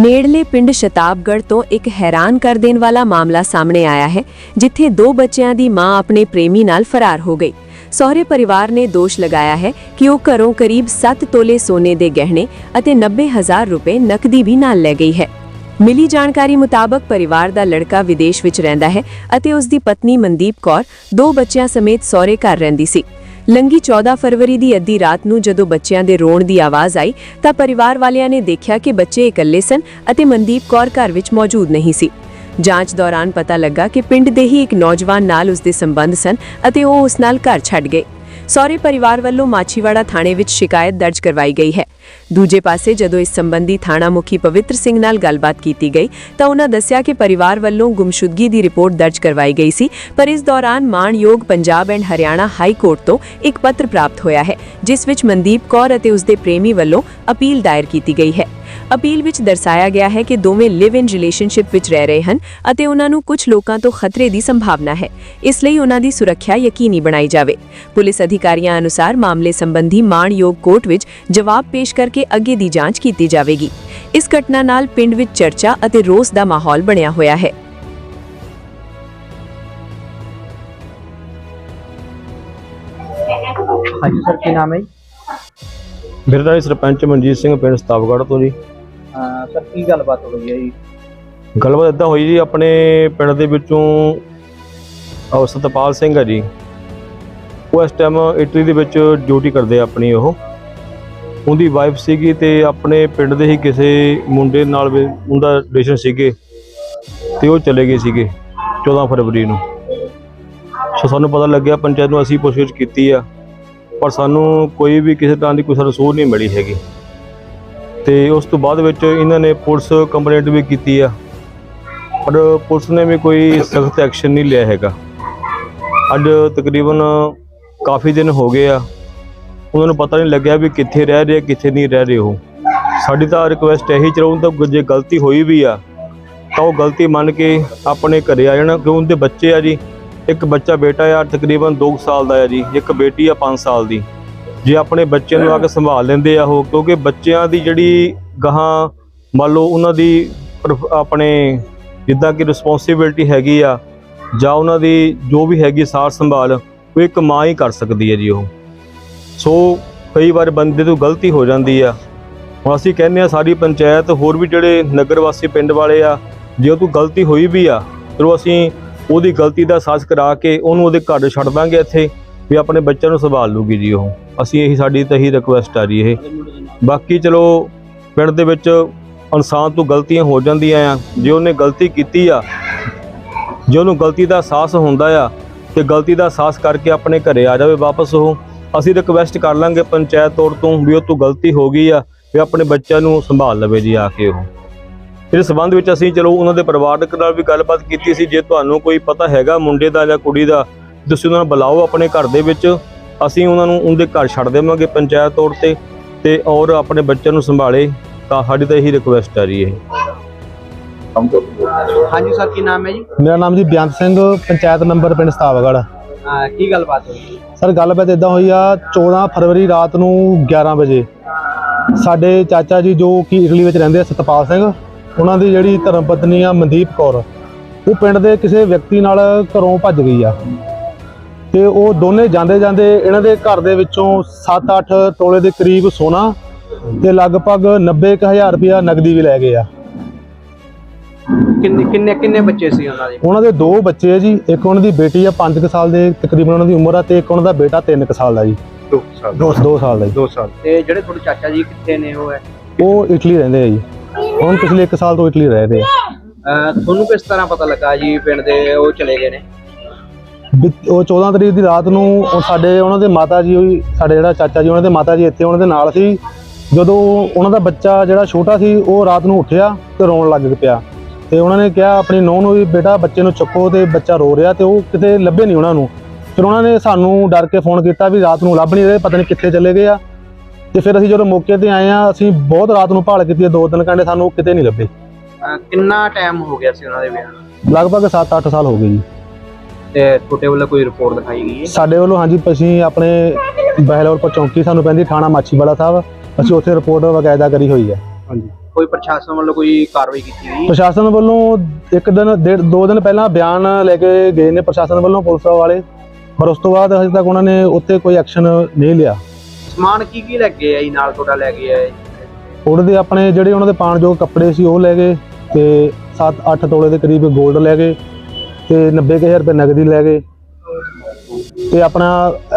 ਨੇੜਲੇ ਪਿੰਡ ਸ਼ਤਾਬਗੜ੍ਹ ਤੋਂ ਇੱਕ ਹੈਰਾਨ ਕਰ ਦੇਣ ਵਾਲਾ ਮਾਮਲਾ ਸਾਹਮਣੇ ਆਇਆ ਹੈ, ਜਿੱਥੇ ਦੋ ਬੱਚਿਆਂ ਦੀ ਮਾਂ ਆਪਣੇ ਪ੍ਰੇਮੀ ਨਾਲ ਫਰਾਰ ਹੋ ਗਈ। ਸਹੁਰੇ ਪਰਿਵਾਰ ਨੇ ਦੋਸ਼ ਲਗਾਇਆ ਹੈ ਕਿ ਉਹ ਘਰੋਂ ਕਰੀਬ 7 ਤੋਲੇ ਸੋਨੇ ਦੇ ਗਹਿਣੇ ਅਤੇ 90000 ਰੁਪਏ ਨਕਦੀ ਵੀ ਨਾਲ ਲੈ ਗਈ ਹੈ। ਮਿਲੀ ਜਾਣਕਾਰੀ ਮੁਤਾਬਕ ਪਰਿਵਾਰ ਦਾ ਲੜਕਾ ਵਿਦੇਸ਼ ਵਿੱਚ ਰਹਿੰਦਾ ਹੈ ਅਤੇ ਉਸ ਦੀ ਪਤਨੀ ਮਨਦੀਪ ਕੌਰ, ਦੋ ਬੱਚਿਆਂ ਸਮੇਤ ਸਹੁਰੇ ਘਰ ਰਹਿੰਦੀ ਸੀ। ਲੰਗੀ 14 ਫਰਵਰੀ ਦੀ ਅੱਧੀ ਰਾਤ ਨੂੰ ਜਦੋਂ ਬੱਚਿਆਂ ਦੇ ਰੋਣ ਦੀ ਆਵਾਜ਼ ਆਈ, ਤਾਂ ਪਰਿਵਾਰ ਵਾਲਿਆਂ ਨੇ ਦੇਖਿਆ ਕਿ ਬੱਚੇ ਇਕੱਲੇ ਸਨ ਅਤੇ ਮਨਦੀਪ ਕੌਰ ਘਰ ਵਿੱਚ ਮੌਜੂਦ ਨਹੀਂ ਸੀ। ਜਾਂਚ ਦੌਰਾਨ ਪਤਾ ਲੱਗਾ ਕਿ ਪਿੰਡ ਦੇ ਹੀ ਇੱਕ ਨੌਜਵਾਨ ਨਾਲ ਉਸ ਦੇ ਸੰਬੰਧ ਸਨ ਅਤੇ ਉਹ ਉਸ ਨਾਲ ਘਰ ਛੱਡ ਗਏ। ਸਹੁਰੇ ਪਰਿਵਾਰ ਵੱਲੋਂ ਮਾਛੀਵਾੜਾ ਥਾਣੇ ਵਿੱਚ ਸ਼ਿਕਾਇਤ ਦਰਜ ਕਰਵਾਈ ਗਈ ਹੈ। ਦੂਜੇ ਪਾਸੇ ਜਦੋਂ ਇਸ ਸੰਬੰਧੀ ਥਾਣਾ ਮੁਖੀ ਪਵਿੱਤਰ ਸਿੰਘ ਨਾਲ ਗੱਲਬਾਤ ਕੀਤੀ ਗਈ, ਤਾਂ ਉਹਨਾਂ ਦੱਸਿਆ ਕਿ ਪਰਿਵਾਰ ਵੱਲੋਂ ਗੁੰਮਸ਼ੁਦਗੀ ਦੀ ਰਿਪੋਰਟ ਦਰਜ ਕਰਵਾਈ ਗਈ ਸੀ, ਪਰ ਇਸ ਦੌਰਾਨ ਮਾਣਯੋਗ Punjab and Haryana high court ਤੋਂ ਇੱਕ ਪੱਤਰ ਪ੍ਰਾਪਤ ਹੋਇਆ ਹੈ, ਜਿਸ ਵਿੱਚ ਮਨਦੀਪ ਕੌਰ ਅਤੇ ਉਸ ਦੇ ਪ੍ਰੇਮੀ ਵੱਲੋਂ ਅਪੀਲ ਦਾਇਰ ਕੀਤੀ ਗਈ ਹੈ। ਅਪੀਲ ਵਿੱਚ ਦਰਸਾਇਆ ਗਿਆ ਹੈ ਕਿ ਦੋਵੇਂ ਲਿਵ ਇਨ ਰਿਲੇਸ਼ਨਸ਼ਿਪ ਵਿੱਚ ਰਹਿ ਰਹੇ ਹਨ ਅਤੇ ਉਹਨਾਂ ਨੂੰ ਕੁਝ ਲੋਕਾਂ ਤੋਂ ਖਤਰੇ ਦੀ ਸੰਭਾਵਨਾ ਹੈ। ਇਸ ਲਈ ਉਹਨਾਂ ਦੀ ਸੁਰੱਖਿਆ ਯਕੀਨੀ ਬਣਾਈ ਜਾਵੇ। ਪੁਲਿਸ ਅਧਿਕਾਰੀਆਂ ਅਨੁਸਾਰ ਮਾਮਲੇ ਸੰਬੰਧੀ ਮਾਣਯੋਗ ਕੋਰਟ ਵਿੱਚ ਜਵਾਬ ਪੇਸ਼ ਕਰਕੇ ਅੱਗੇ ਦੀ ਜਾਂਚ ਕੀਤੀ ਜਾਵੇਗੀ। ਇਸ ਘਟਨਾ ਨਾਲ ਪਿੰਡ ਵਿੱਚ ਚਰਚਾ ਅਤੇ ਰੋਸ ਦਾ ਮਾਹੌਲ ਬਣਿਆ ਹੋਇਆ ਹੈ। ਹਾਂਜੀ ਸਰ ਕੀ ਨਾਮ ਹੈ ਜੀ? ਨਾਮ ਸਰਪੰਚ ਮਨਜੀਤ ਸਿੰਘ ਪਿੰਡ ਸਤਾਵਗੜ੍ਹ ਤੋਂ ਜੀ। ਅਹ ਸਰ, ਕੀ ਗੱਲਬਾਤ ਹੋਈ ਹੈ ਜੀ? ਗੱਲਬਾਤ ਇਦਾਂ ਹੋਈ ਜੀ, ਆਪਣੇ ਪਿੰਡ ਦੇ ਵਿੱਚੋਂ ਅਹ ਸਤਪਾਲ ਸਿੰਘ ਹੈ ਜੀ। ਉਹ ਇਸ ਟਾਈਮ ਇਟਲੀ ਦੇ ਵਿੱਚ ਡਿਊਟੀ ਕਰਦੇ ਆ ਆਪਣੀ ਉਹ। ਉਹਦੀ ਵਾਈਫ ਸੀਗੀ ਤੇ ਆਪਣੇ ਪਿੰਡ ਦੇ ਹੀ ਕਿਸੇ ਮੁੰਡੇ ਨਾਲ ਵੀ ਉਹਦਾ ਰਿਲੇਸ਼ਨ ਸੀਗੇ। ਤੇ ਉਹ ਚਲੇ ਗਏ ਸੀਗੇ 14 ਫਰਵਰੀ ਨੂੰ। ਸੋ ਸਾਨੂੰ ਪਤਾ ਲੱਗਿਆ ਪੰਚਾਇਤ ਨੂੰ ਅਸੀਂ ਪੁੱਛਗਿੱਛ ਕੀਤੀ ਆ, ਪਰ ਸਾਨੂੰ ਕੋਈ ਵੀ ਕਿਸੇ ਤਰ੍ਹਾਂ ਦੀ ਕੋਈ ਰਸੂਲ ਨਹੀਂ ਮਿਲੀ ਹੈਗੀ। ਤੇ ਉਸ ਤੋਂ ਬਾਅਦ ਵਿੱਚ ਇਹਨਾਂ ਨੇ ਪੁਲਿਸ ਕੰਪਲੇਂਟ ਵੀ ਕੀਤੀ ਆ। ਪਰ ਪੁਲਿਸ ਨੇ ਵੀ ਕੋਈ ਸਖਤ ਐਕਸ਼ਨ ਨਹੀਂ ਲਿਆ ਹੈਗਾ। ਅੱਜ ਤਕਰੀਬਨ ਕਾਫੀ ਦਿਨ ਹੋ ਗਏ ਆ। ਉਹਨਾਂ ਨੂੰ ਪਤਾ ਨਹੀਂ ਲੱਗਿਆ ਵੀ ਕਿੱਥੇ ਰਹਿ ਰਹੇ, ਕਿੱਥੇ ਨਹੀਂ ਰਹਿ ਰਹੇ ਉਹ। ਸਾਡੀ ਤਾਂ ਰਿਕੁਐਸਟ ਇਹੀ ਚਲਾਉਂ ਤਾਂ ਜੇ ਗਲਤੀ ਹੋਈ ਵੀ ਆ, ਤਾਂ ਉਹ ਗਲਤੀ ਮੰਨ ਕੇ ਆਪਣੇ ਘਰੇ ਆ ਜਾਣਾ। ਕਿਉਂ? ਉਹਦੇ ਬੱਚੇ ਆ ਜੀ। ਇੱਕ ਬੱਚਾ ਬੇਟਾ ਆ, ਤਕਰੀਬਨ 2 ਸਾਲ ਦਾ ਆ ਜੀ। ਇੱਕ ਬੇਟੀ ਆ 5 ਸਾਲ ਦੀ। ਜੇ ਆਪਣੇ ਬੱਚਿਆਂ ਨੂੰ ਆ ਕੇ ਸੰਭਾਲ ਲੈਂਦੇ ਆ ਉਹ, ਕਿਉਂਕਿ ਬੱਚਿਆਂ ਦੀ ਜਿਹੜੀ ਗਾਹਾਂ, ਮੰਨ ਲਓ ਉਹਨਾਂ ਦੀ ਆਪਣੇ ਜਿੱਦਾਂ ਕਿ ਰਿਸਪੌਂਸਿਬਿਲਟੀ ਹੈਗੀ ਆ, ਜਾਂ ਉਹਨਾਂ ਦੀ ਜੋ ਵੀ ਹੈਗੀ ਸਾਰ ਸੰਭਾਲ, ਉਹ ਇੱਕ ਮਾਂ ਹੀ ਕਰ ਸਕਦੀ ਹੈ ਜੀ ਉਹ। ਸੋ ਕਈ ਵਾਰ ਬੰਦੇ ਤੋਂ ਗਲਤੀ ਹੋ ਜਾਂਦੀ ਆ। ਹੁਣ ਅਸੀਂ ਕਹਿੰਦੇ ਆ ਸਾਰੀ ਪੰਚਾਇਤ ਹੋਰ ਵੀ ਜਿਹੜੇ ਨਗਰ ਵਾਸੀ ਪਿੰਡ ਵਾਲੇ ਆ, ਜੇ ਉਹ ਤੋਂ ਗਲਤੀ ਹੋਈ ਵੀ ਆ, ਚਲੋ ਅਸੀਂ ਉਹਦੀ ਗਲਤੀ ਦਾ ਸਾਜ਼ ਕਰਾ ਕੇ ਉਹਨੂੰ ਉਹਦੇ ਘਰ ਛੱਡ ਦਾਂਗੇ ਇੱਥੇ। ਵੀ ਆਪਣੇ ਬੱਚਿਆਂ ਨੂੰ ਸੰਭਾਲ ਲੂਗੀ ਜੀ ਉਹ। ਅਸੀਂ ਇਹੀ ਸਾਡੀ ਤਾਂ ਇਹੀ ਰਿਕੁਐਸਟ ਆ ਜੀ ਇਹ। ਬਾਕੀ ਚਲੋ, ਪਿੰਡ ਦੇ ਵਿੱਚ ਇਨਸਾਨ ਤੋਂ ਗਲਤੀਆਂ ਹੋ ਜਾਂਦੀਆਂ ਆ। ਜੇ ਉਹਨੇ ਗਲਤੀ ਕੀਤੀ ਆ, ਜੇ ਉਹਨੂੰ ਗਲਤੀ ਦਾ ਅਹਿਸਾਸ ਹੁੰਦਾ ਆ, ਤੇ ਗਲਤੀ ਦਾ ਅਹਿਸਾਸ ਕਰਕੇ ਆਪਣੇ ਘਰੇ ਆ ਜਾਵੇ ਵਾਪਸ ਉਹ। ਅਸੀਂ ਰਿਕਵੈਸਟ ਕਰ ਲਾਂਗੇ ਪੰਚਾਇਤ ਤੌਰ ਤੋਂ ਵੀ ਉਹ ਤੋਂ ਗਲਤੀ ਹੋ ਗਈ ਆ, ਵੀ ਆਪਣੇ ਬੱਚਿਆਂ ਨੂੰ ਸੰਭਾਲ ਲਵੇ ਜੀ ਆ ਕੇ ਉਹ। ਇਸ ਸਬੰਧ ਵਿੱਚ ਅਸੀਂ ਚਲੋ ਉਹਨਾਂ ਦੇ ਪਰਿਵਾਰਕ ਨਾਲ ਵੀ ਗੱਲਬਾਤ ਕੀਤੀ ਸੀ। ਜੇ ਤੁਹਾਨੂੰ ਕੋਈ ਪਤਾ ਹੈਗਾ ਮੁੰਡੇ ਦਾ ਜਾਂ ਕੁੜੀ ਦਾ ਤੁਸੀਂ ਉਹਨਾਂ ਨੂੰ ਬੁਲਾਓ ਆਪਣੇ ਘਰ ਦੇ ਵਿੱਚ। ਅਸੀਂ ਉਹਨਾਂ ਨੂੰ ਉਹਦੇ ਘਰ ਛੱਡ ਦੇਵਾਂਗੇ ਪੰਚਾਇਤ ਤੌਰ ਤੇ ਤੇ ਔਰ ਆਪਣੇ ਬੱਚਿਆਂ ਨੂੰ ਸੰਭਾਲੇ ਤਾਂ ਸਾਡੀ ਤਾਂ ਇਹੀ ਰਿਕੁਐਸਟ ਆ ਜੀ ਇਹ। ਹਾਂਜੀ ਸਰ ਕੀ ਨਾਮ ਹੈ ਜੀ? ਮੇਰਾ ਨਾਮ ਜੀ ਬੇਅੰਤ ਸਿੰਘ ਪੰਚਾਇਤ ਨੰਬਰ ਪਿੰਡ ਸਤਾਵਗੜ੍ਹ ਅਹ ਕੀ ਗੱਲਬਾਤ ਹੋਈ? ਸਰ ਗੱਲਬਾਤ ਇਦਾਂ ਹੋਈ ਆ 14 ਫਰਵਰੀ ਰਾਤ ਨੂੰ 11 ਵਜੇ ਸਾਡੇ ਚਾਚਾ ਜੀ ਜੋ ਕਿ ਇਟਲੀ ਵਿੱਚ ਰਹਿੰਦੇ ਆ ਸਤਪਾਲ ਸਿੰਘ ਉਹਨਾਂ ਦੀ ਜਿਹੜੀ ਧਰਮ ਪਤਨੀ ਆ ਮਨਦੀਪ ਕੌਰ ਉਹ ਪਿੰਡ ਦੇ ਕਿਸੇ ਵਿਅਕਤੀ ਨਾਲ ਘਰੋਂ ਭੱਜ ਗਈ ਆ। ਤੇ ਉਹ ਦੋਨੇ ਜਾਂਦੇ ਜਾਂਦੇ ਇਹਨਾਂ ਦੇ ਘਰ ਦੇ ਵਿੱਚੋਂ 7-8 ਤੋਲੇ ਦੇ ਕਰੀਬ ਸੋਨਾ ਤੇ ਲਗਭਗ 90000 ਰੁਪਇਆ ਨਗਦੀ ਵੀ ਲੈ ਗਏ ਆ। ਕਿੰਨੇ ਕਿੰਨੇ ਕਿੰਨੇ ਬੱਚੇ ਸੀ ਉਹਨਾਂ ਦੇ? ਉਹਨਾਂ ਦੇ ਦੋ ਬੱਚੇ ਆ ਜੀ ਇੱਕ ਉਹਨਾਂ ਦੀ ਬੇਟੀ ਆ 5 ਸਾਲ ਦੇ ਤਕਰੀਬਨ ਉਹਨਾਂ ਦੀ ਉਮਰ ਆ ਤੇ ਇੱਕ ਉਹਨਾਂ ਦਾ ਬੇਟਾ 3 ਸਾਲ ਦਾ ਜੀ। 2 ਸਾਲ। 2 ਸਾਲ ਦਾ ਜੀ। 2 ਸਾਲ। ਤੇ ਜਿਹੜੇ ਤੁਹਾਡੇ ਚਾਚਾ ਜੀ ਕਿੱਥੇ ਨੇ ਉਹ? ਹੈ ਉਹ ਇਟਲੀ ਰਹਿੰਦੇ ਆ ਜੀ। ਹੁਣ ਪਿਛਲੇ 1 ਸਾਲ ਤੋਂ ਇਟਲੀ ਰਹਿ ਰਹੇ ਆ। ਤੁਹਾਨੂੰ ਕਿਸ ਤਰ੍ਹਾਂ ਪਤਾ ਲੱਗਾ ਜੀ ਪਿੰਡ ਦੇ ਉਹ ਚਲੇ ਗਏ ਨੇ? ਉਹ 14 ਤਰੀਕ ਦੀ ਰਾਤ ਨੂੰ ਉਹ ਸਾਡੇ ਉਹਨਾਂ ਦੇ ਮਾਤਾ ਜੀ ਹੋਈ ਸਾਡੇ ਜਿਹੜਾ ਚਾਚਾ ਜੀ ਉਹਨਾਂ ਦੇ ਮਾਤਾ ਜੀ ਇੱਥੇ ਉਹਨਾਂ ਦੇ ਨਾਲ ਸੀ। ਜਦੋਂ ਉਹਨਾਂ ਦਾ ਬੱਚਾ ਜਿਹੜਾ ਛੋਟਾ ਸੀ ਉਹ ਰਾਤ ਨੂੰ ਉੱਠਿਆ ਤੇ ਰੋਣ ਲੱਗ ਪਿਆ। ਤੇ ਉਹਨਾਂ ਨੇ ਕਿਹਾ ਆਪਣੀ ਨੂੰਹ ਨੂੰ ਵੀ ਬੇਟਾ ਬੱਚੇ ਨੂੰ ਚੱਕੋ ਤੇ ਬੱਚਾ ਰੋ ਰਿਹਾ ਤੇ ਉਹ ਕਿਤੇ ਲੱਭੇ ਨਹੀਂ ਉਹਨਾਂ ਨੂੰ। ਫਿਰ ਉਹਨਾਂ ਨੇ ਸਾਨੂੰ ਡਰ ਕੇ ਫੋਨ ਕੀਤਾ ਵੀ ਰਾਤ ਨੂੰ ਲੱਭ ਨਹੀਂ ਰਹੇ ਪਤਾ ਨਹੀਂ ਕਿੱਥੇ ਚਲੇ ਗਏ ਆ। ਤੇ ਫਿਰ ਅਸੀਂ ਜਦੋਂ ਮੌਕੇ ਤੇ ਆਏ ਆ ਅਸੀਂ ਬਹੁਤ ਰਾਤ ਨੂੰ ਭਾਲ ਕੀਤੀ ਦੋ ਤਿੰਨ ਘੰਟੇ ਸਾਨੂੰ ਕਿਤੇ ਨਹੀਂ ਲੱਭੇ। ਕਿੰਨਾ ਟਾਈਮ ਹੋ ਗਿਆ ਸੀ ਉਹਨਾਂ ਦੇ ਵਿਆਹ ਨੂੰ? ਲਗਭਗ 7-8 ਸਾਲ ਹੋ ਗਏ ਜੀ। ਤੇ ਤੁਹਾਡੇ ਵੱਲੋਂ ਕੋਈ ਰਿਪੋਰਟ ਦਿਖਾਈ ਗਈ ਹੈ? ਸਾਡੇ ਵੱਲੋਂ ਹਾਂਜੀ ਅਸੀਂ ਆਪਣੇ ਬਹਿਲੌਰ ਚੌਂਕੀ ਸਾਨੂੰ ਪੈਂਦੀ ਥਾਣਾ ਮਾਛੀਵਾੜਾ ਸਾਹਿਬ ਅਸੀਂ ਉੱਥੇ ਰਿਪੋਰਟ ਵਕਾਇਦਾ ਕਰੀ ਹੋਈ ਹੈ। ਹਾਂਜੀ। ਕੋਈ ਪ੍ਰਸ਼ਾਸਨ ਵੱਲੋਂ ਕੋਈ ਕਾਰਵਾਈ ਕੀਤੀ ਗਈ ਪ੍ਰਸ਼ਾਸਨ ਵੱਲੋਂ ਇੱਕ ਦਿਨ ਡੇਢ ਦੋ ਦਿਨ ਪਹਿਲਾਂ ਬਿਆਨ ਲੈ ਕੇ ਗਏ ਨੇ ਪ੍ਰਸ਼ਾਸਨ ਵੱਲੋਂ ਪੁਲਿਸ ਵਾਲੇ। ਪਰ ਉਸ ਤੋਂ ਬਾਅਦ ਹਜੇ ਤੱਕ ਉਹਨਾਂ ਨੇ ਉੱਤੇ ਕੋਈ ਐਕਸ਼ਨ ਨਹੀਂ ਲਿਆ। ਸਮਾਨ ਕੀ ਕੀ ਲੈ ਕੇ ਗਏ ਆ ਜੀ? ਨਾਲ ਤੁਹਾਡਾ ਲੈ ਕੇ ਆਏ। ਉਹਨਾਂ ਦੇ ਆਪਣੇ ਜਿਹੜੇ ਉਹਨਾਂ ਦੇ ਪਾਣਯੋਗ ਕੱਪੜੇ ਸੀ ਉਹ ਲੈ ਗਏ ਤੇ 7-8 ਤੋਲੇ ਦੇ ਕਰੀਬ 골ਡ ਲੈ ਗਏ। ਤੇ 90000 ਰੁਪਏ ਨਗਦੀ ਲੈ ਗਏ। ਤੇ ਆਪਣਾ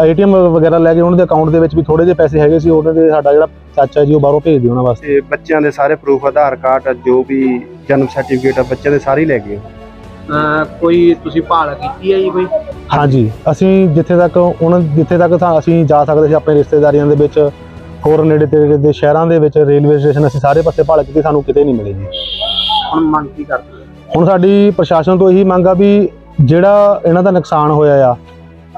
ਏਟੀਐਮ ਵਗੈਰਾ ਲੈ ਗਏ ਉਹਨਾਂ ਦੇ ਅਕਾਊਂਟ ਦੇ ਵਿੱਚ ਵੀ ਥੋੜੇ ਜਿਹੇ ਪੈਸੇ ਹੈਗੇ ਸੀ ਉਹਨਾਂ ਦੇ ਸਾਡਾ ਜਿਹੜਾ ਚਾਚਾ ਜੀ ਉਹ ਬਾਹਰੋਂ ਭੇਜ ਦਿਓ ਉਹਨਾਂ ਵਾਸਤੇ। ਤੇ ਬੱਚਿਆਂ ਦੇ ਸਾਰੇ ਪ੍ਰੂਫ ਆਧਾਰ ਕਾਰਡ ਜੋ ਵੀ ਜਨਮ ਸਰਟੀਫਿਕੇਟ ਆ ਬੱਚਿਆਂ ਦੇ ਸਾਰੇ ਹੀ ਲੈ ਗਏ। ਅਹ ਕੋਈ ਤੁਸੀਂ ਭਾਲ ਕੀਤੀ ਹੈ ਜੀ ਕੋਈ? ਹਾਂਜੀ ਅਸੀਂ ਜਿੱਥੇ ਤੱਕ ਉਹਨਾਂ ਜਿੱਥੇ ਤੱਕ ਤਾਂ ਅਸੀਂ ਜਾ ਸਕਦੇ ਸੀ ਆਪਣੇ ਰਿਸ਼ਤੇਦਾਰੀਆਂ ਦੇ ਵਿੱਚ ਹੋਰ ਨੇੜੇ ਤੇੜੇ ਦੇ ਸ਼ਹਿਰਾਂ ਦੇ ਵਿੱਚ ਰੇਲਵੇ ਸਟੇਸ਼ਨ ਅਸੀਂ ਸਾਰੇ ਪਾਸੇ ਭਾਲ ਕੀਤੀ ਸਾਨੂੰ ਕਿਤੇ ਨਹੀਂ ਮਿਲੇ ਜੀ। ਹੁਣ ਮੰਗ ਕੀ ਕਰਦੇ ਹੋ? ਹੁਣ ਸਾਡੀ ਪ੍ਰਸ਼ਾਸਨ ਤੋਂ ਇਹੀ ਮੰਗ ਆ ਵੀ ਜਿਹੜਾ ਇਹਨਾਂ ਦਾ ਨੁਕਸਾਨ ਹੋਇਆ ਆ,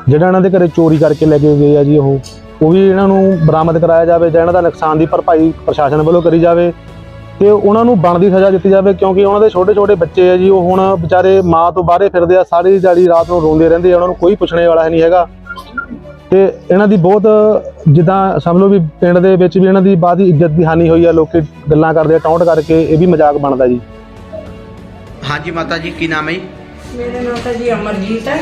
ਜਿਹੜਾ ਇਹਨਾਂ ਦੇ ਘਰੇ ਚੋਰੀ ਕਰਕੇ ਲੈ ਕੇ ਗਏ ਆ ਜੀ ਉਹ ਉਹ ਵੀ ਇਹਨਾਂ ਨੂੰ ਬਰਾਮਦ ਕਰਾਇਆ ਜਾਵੇ ਜਾਂ ਇਹਨਾਂ ਦਾ ਨੁਕਸਾਨ ਦੀ ਭਰਪਾਈ ਪ੍ਰਸ਼ਾਸਨ ਵੱਲੋਂ ਕਰੀ ਜਾਵੇ ਤੇ ਉਹਨਾਂ ਨੂੰ ਬਣਦੀ ਸਜ਼ਾ ਦਿੱਤੀ ਜਾਵੇ ਕਿਉਂਕਿ ਉਹਨਾਂ ਦੇ ਛੋਟੇ ਛੋਟੇ ਬੱਚੇ ਆ ਜੀ, ਉਹ ਹੁਣ ਵਿਚਾਰੇ ਮਾਂ ਤੋਂ ਬਾਹਰੇ ਫਿਰਦੇ ਆ, ਸਾਰੀ ਦਿਹਾੜੀ ਰਾਤ ਨੂੰ ਰੋਂਦੇ ਰਹਿੰਦੇ ਆ, ਉਹਨਾਂ ਨੂੰ ਕੋਈ ਪੁੱਛਣੇ ਵਾਲਾ ਹੈ ਨਹੀਂ ਹੈਗਾ। ਤੇ ਇਹਨਾਂ ਦੀ ਬਹੁਤ ਜਿੱਦਾਂ ਸਮਝ ਲਓ ਵੀ ਪਿੰਡ ਦੇ ਵਿੱਚ ਵੀ ਇਹਨਾਂ ਦੀ ਬਾਦੀ ਇੱਜ਼ਤ ਦੀ ਹਾਨੀ ਹੋਈ ਆ, ਲੋਕੀ ਗੱਲਾਂ ਕਰਦੇ ਆ, ਟੌਂਟ ਕਰਕੇ, ਇਹ ਵੀ ਮਜ਼ਾਕ ਬਣਦਾ ਜੀ। ਹਾਂਜੀ ਮਾਤਾ ਜੀ ਕੀ ਨਾਮ ਹੈ ਜੀ? ਮੇਰਾ ਨਾਮ ਤਾਂ ਜੀ ਅਮਰਜੀਤ ਹੈ।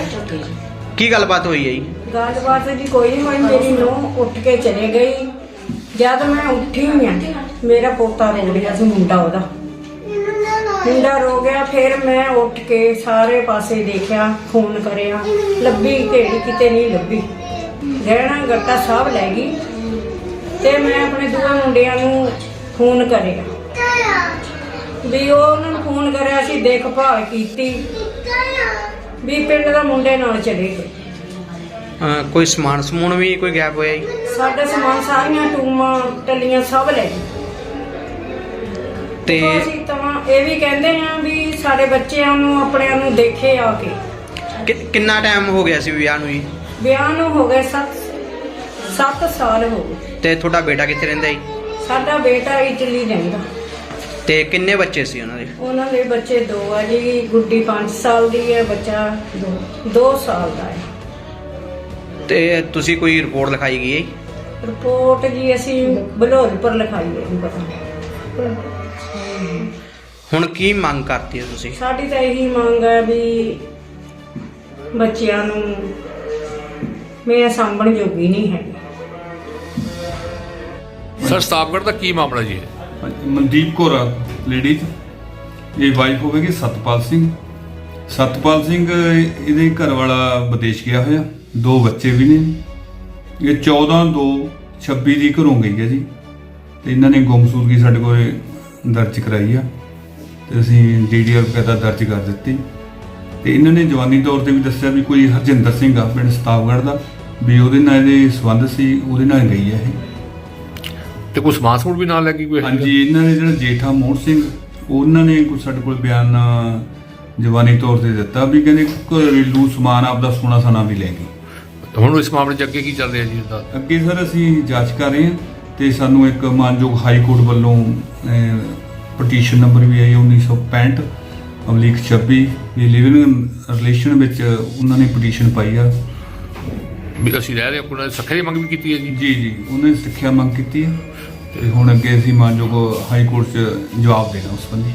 ਕੀ ਗੱਲਬਾਤ ਹੋਈ ਹੈ ਜੀ? ਗੱਲਬਾਤ ਜੀ ਕੋਈ ਨਹੀਂ ਹੋਈ ਮੇਰੀ ਨੂੰਹ ਉੱਠ ਕੇ ਚਲੇ ਗਈ। ਜਦ ਮੈਂ ਉੱਠੀ ਹਾਂ ਮੇਰਾ ਪੋਤਾ ਰੋ ਰਿਹਾ ਸੀ ਮੁੰਡਾ ਉਹਦਾ। ਮੁੰਡਾ ਰੋ ਗਿਆ ਫਿਰ ਮੈਂ ਉੱਠ ਕੇ ਸਾਰੇ ਪਾਸੇ ਦੇਖਿਆ ਫੋਨ ਕਰਿਆ। ਲੱਭੀ ਕਿਹੜੀ ਕਿਤੇ ਨਹੀਂ ਲੱਭੀ। ਗਹਿਣਾ ਗੱਟਾ ਸਭ ਲੈ ਗਈ ਤੇ ਮੈਂ ਆਪਣੇ ਦੂਏ ਮੁੰਡਿਆਂ ਨੂੰ ਫੋਨ ਕਰਿਆ। ਵੀ ਉਹ ਕਰਿਆ ਸੀ ਦੇਖਭਾਲ ਕੀਤੀ। ਵੀ ਪਿੰਡ ਦਾ ਮੁੰਡੇ ਨਾਲ ਚਲੇ ਗਏ। ਅਹ ਕੋਈ ਸਮਾਨ ਸਮੂਨ ਵੀ ਕੋਈ ਗਾਇਬ ਹੋਇਆ ਜੀ? ਸਾਡਾ ਸਮਾਨ ਸਾਰੀਆਂ ਟੂਮਾਂ ਟੱਲੀਆਂ ਸਭ ਲੈ ਗਏ। ਤੇ ਅਸੀਂ ਤਾਂ ਇਹ ਵੀ ਕਹਿੰਦੇ ਆ ਵੀ ਸਾਡੇ ਬੱਚਿਆਂ ਨੂੰ ਆਪਣਿਆਂ ਨੂੰ ਦੇਖੇ ਆ ਕੇ। ਕਿ- ਕਿੰਨਾ ਟਾਈਮ ਹੋ ਗਿਆ ਸੀ ਵਿਆਹ ਨੂੰ ਜੀ? ਵਿਆਹ ਨੂੰ ਹੋ ਗਏ 7 7 ਸਾਲ ਹੋ ਗਏ। ਤੇ ਤੁਹਾਡਾ ਬੇਟਾ ਕਿੱਥੇ ਰਹਿੰਦਾ ਜੀ? ਸਾਡਾ ਬੇਟਾ ਇਟਲੀ ਰਹਿੰਦਾ। ਤੇ ਕਿੰਨੇ ਬੱਚੇ ਸੀ ਉਹਨਾਂ ਦੇ? ਉਹਨਾਂ ਦੇ ਬੱਚੇ ਦੋ ਆ ਜੀ ਗੁੱਡੀ 5 ਸਾਲ ਦੀ ਹੈ ਬੱਚਾ 2 ਸਾਲ ਦਾ ਹੈ। ਤੇ ਤੁਸੀਂ ਕੋਈ ਰਿਪੋਰਟ ਲਿਖਾਈ ਗਈ ਹੈ ਜੀ? ਰਿਪੋਰਟ ਜੀ ਅਸੀਂ ਬਲੋਰ ਪਰ ਲਿਖਾਈ ਹੈ ਜੀ ਪਤਾ ਹੁਣ ਕੀ ਮੰਗ ਕਰਤੀ ਹੋ ਤੁਸੀਂ? ਸਾਡੀ ਤਾਂ ਇਹੀ ਮੰਗ ਹੈ ਵੀ ਬੱਚਿਆਂ ਨੂੰ ਮੈਂ ਸਾਂਭਣ ਜੋਗੀ ਨਹੀਂ ਹੈ ਸਰ ਸਤਾਪਗੜ੍ਹ ਦਾ ਕੀ ਮਾਮਲਾ ਜੀ? ਹੈ ਮਨਦੀਪ ਕੌਰ ਲੇਡੀਜ਼ ਇਹ ਵਾਈਫ ਹੋਵੇਗੀ ਸਤਪਾਲ ਸਿੰਘ। ਸਤਪਾਲ ਸਿੰਘ, ਇਹਦੇ ਘਰ ਵਾਲਾ ਵਿਦੇਸ਼ ਗਿਆ ਹੋਇਆ। ਦੋ ਬੱਚੇ ਵੀ ਨੇ। ਇਹ 14 2 26 ਦੀ ਘਰੋਂ ਗਈ ਹੈ ਜੀ। ਤੇ ਇਹਨਾਂ ਨੇ ਗੁੰਮਸੂਦਗੀ ਸਾਡੇ ਕੋਲ ਦਰਜ ਕਰਾਈ ਆ। ਤੇ ਅਸੀਂ ਡੀਡੀਆਰ ਵਗੈਰਾ ਦਰਜ ਕਰ ਦਿੱਤੀ। ਤੇ ਇਹਨਾਂ ਨੇ ਜਵਾਨੀ ਤੌਰ ਤੇ ਵੀ ਦੱਸਿਆ ਵੀ ਕੋਈ ਹਰਜਿੰਦਰ ਸਿੰਘ ਆ, ਪਿੰਡ ਸਤਾਪਗੜ੍ਹ ਦਾ। ਵੀ ਉਹਦੇ ਨਾਲ ਇਹਦੇ ਸੰਬੰਧ ਸੀ, ਉਹਦੇ ਨਾਲ ਗਈ ਹੈ ਇਹ। ਤੇ ਕੋਈ ਸਮਾਨ ਸਮੂਨ ਵੀ ਨਾਲ ਲੈ ਕੇ ਕੋਈ ਹਾਂਜੀ ਇਹਨਾਂ ਨੇ ਜਿਹੜਾ ਜੇਠਾ ਮੋਹਨ ਸਿੰਘ ਉਹਨਾਂ ਨੇ ਕੋਈ ਸਾਡੇ ਕੋਲ ਬਿਆਨ ਜਵਾਨੀ ਤੌਰ ਤੇ ਦਿੱਤਾ ਵੀ ਕਹਿੰਦੇ ਘਰੇਲੂ ਸਮਾਨ ਆਪਦਾ ਸੋਨਾ ਸਨਾ ਵੀ ਲੈ ਗਏ? ਹੁਣ ਇਸ ਮਾਮਲੇ 'ਚ ਅੱਗੇ ਕੀ ਚੱਲ ਰਿਹਾ ਜੀ ਇਹਦਾ? ਅੱਗੇ ਸਰ ਅਸੀਂ ਜਾਂਚ ਕਰ ਰਹੇ ਹਾਂ ਤੇ ਸਾਨੂੰ ਇੱਕ ਮਾਨਯੋਗ ਹਾਈ ਕੋਰਟ ਵੱਲੋਂ ਪਟੀਸ਼ਨ ਨੰਬਰ ਵੀ ਆਈ 1965 ਅਮਲੀਕ 26 ਵੀ ਲਿਵਿੰਗ ਰਿਲੇਸ਼ਨ ਵਿੱਚ ਉਹਨਾਂ ਨੇ ਪਟੀਸ਼ਨ ਪਾਈ ਆ। ਵੀ ਅਸੀਂ ਰਹਿ ਰਹੇ ਹਾਂ ਕੋਈ ਸੱਖੇ ਦੀ ਮੰਗ ਵੀ ਕੀਤੀ ਹੈ ਜੀ? ਜੀ ਜੀ ਉਹਨੇ ਸਿੱਖਿਆ ਮੰਗ ਕੀਤੀ ਹੈ। ਤੇ ਹੁਣ ਅੱਗੇ ਅਸੀਂ ਮਾਨਯੋਗ ਹਾਈ ਕੋਰਟ 'ਚ ਜਵਾਬ ਦੇਣਾ ਉਸ ਸੰਬੰਧੀ।